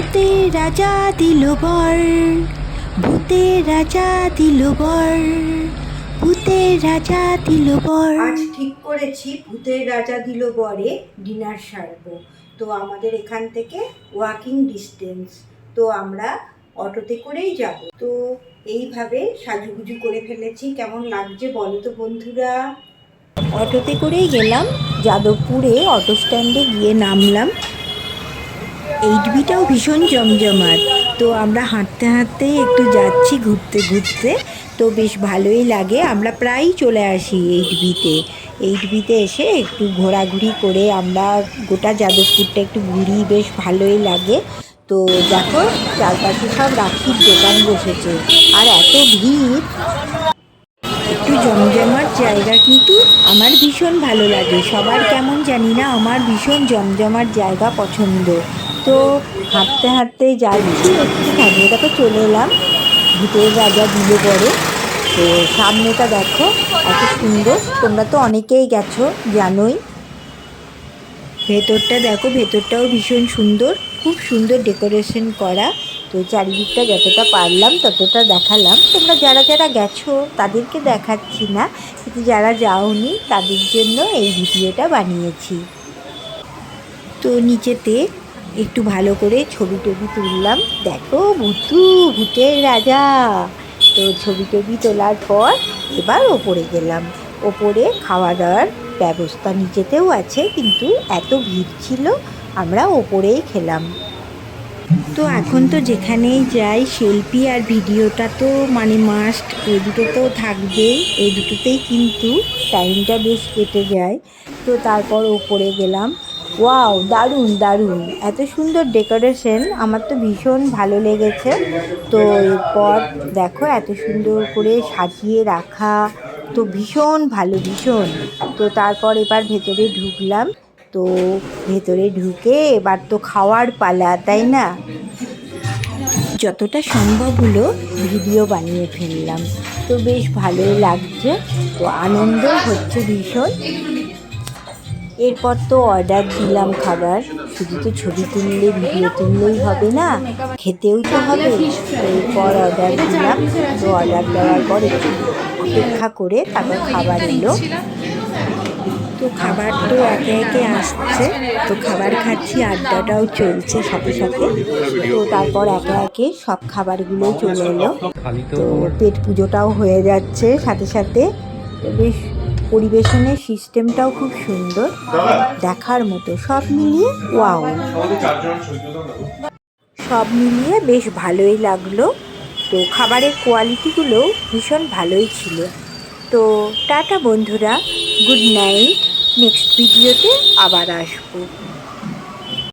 ভূতের রাজা দিল বর ভূতের রাজা দিল বর ভূতের রাজা দিল বর। আজ ঠিক করেছি ভূতের রাজা দিল বরে ডিনার সারবো। তো আমাদের এখান থেকে ওয়াকিং ডিস্টেন্স তো আমরা অটোতে করেই যাব। তো এইভাবে সাজুগুজু করে ফেলেছি কেমন লাগছে বলো তো বন্ধুরা? অটোতে করেই গেলাম যাদবপুরে অটো স্ট্যান্ডে গিয়ে নামলাম। এইট বিটাও ভীষণ জমজমাট। তো আমরা হাঁটতে হাঁটতে একটু যাচ্ছি ঘুরতে ঘুরতে। তো বেশ ভালোই লাগে। আমরা প্রায়ই চলে আসি এইট বিতে এইট বিতে এসে একটু ঘোরাঘুরি করে আমরা গোটা যাদবপুরটা একটু ঘুরি বেশ ভালোই লাগে। তো দেখো, চারপাশে সব রাখির দোকান বসেছে। আর এত ভিড়। একটু জমজমাট জায়গা কিন্তু আমার ভীষণ ভালো লাগে। সবার কেমন জানি না, আমার ভীষণ জমজমাট জায়গা পছন্দ। তো হাঁটতে হাঁটতে যাচ্ছি একটুখানি দেখো, চলে এলাম। ভূতের রাজা দিলে পরে। তো সামনেটা দেখো, এত সুন্দর। তোমরা তো অনেকেই গেছো, জানোই। ভেতরটা দেখো, ভেতরটাও ভীষণ সুন্দর। খুব সুন্দর ডেকোরেশন করা। তো চারিদিকটা যতটা পারলাম, ততটা দেখালাম। তোমরা যারা যারা গেছো, তাদেরকে দেখাচ্ছি না। কিন্তু যারা যাওনি, তাদের জন্য এই ভিডিওটা বানিয়েছি। তো নিচেতে একটু ভালো করে ছবি টবি তুললাম। দেখো ভূতু ভূতের রাজা। তো ছবি টবি তোলার পর এবার ওপরে গেলাম। ওপরে খাওয়া দাওয়ার ব্যবস্থা নিচেতেও আছে, কিন্তু এত ভিড় ছিল, আমরা ওপরেই খেলাম। তো এখন তো যেখানেই যাই, সেলফি আর ভিডিওটা তো মানে মাস্ট এই দুটো তো থাকবেই, এই দুটোতেই কিন্তু টাইমটা বেশ কেটে যায়। তো তারপর ওপরে গেলাম। ওয়াও দারুণ দারুণ। এত সুন্দর ডেকোরেশন, আমার তো ভীষণ ভালো লেগেছে। তো এরপর দেখো, এত সুন্দর করে সাজিয়ে রাখা, তো ভীষণ ভালো, ভীষণ। তো তারপর এবার ভেতরে ঢুকলাম। তো ভেতরে ঢুকে এবার তো খাওয়ার পালা, তাই না? যতটা সম্ভব হলো ভিডিও বানিয়ে ফেললাম। তো বেশ ভালোই লাগছে, তো আনন্দ হচ্ছে ভীষণ। এরপর তো অর্ডার দিলাম খাবার। শুধু তো ছবি তুললে ভিডিও তুললেই হবে না খেতেও তো হবে। এরপর অর্ডার দিলাম তো অর্ডার দেওয়ার পর একটু অপেক্ষা করে তারপর খাবার এলো। তো খাবার তো একে একে আসছে তো খাবার খাচ্ছি আড্ডাটাও চলছে সাথে সাথে। তো তারপর একে একে সব খাবারগুলো চলে এলো। তো পেট পুজোটাও হয়ে যাচ্ছে সাথে সাথে। তো বেশ পরিবেশনের সিস্টেমটাও খুব সুন্দর। দেখার মতো। সব মিলিয়ে ওয়াও। সব মিলিয়ে বেশ ভালোই লাগল। তো খাবারের কোয়ালিটিগুলো ভীষণ ভালোই ছিল। তো টাটা বন্ধুরা। Good night. নেক্সট ভিডিওতে আবার আসব।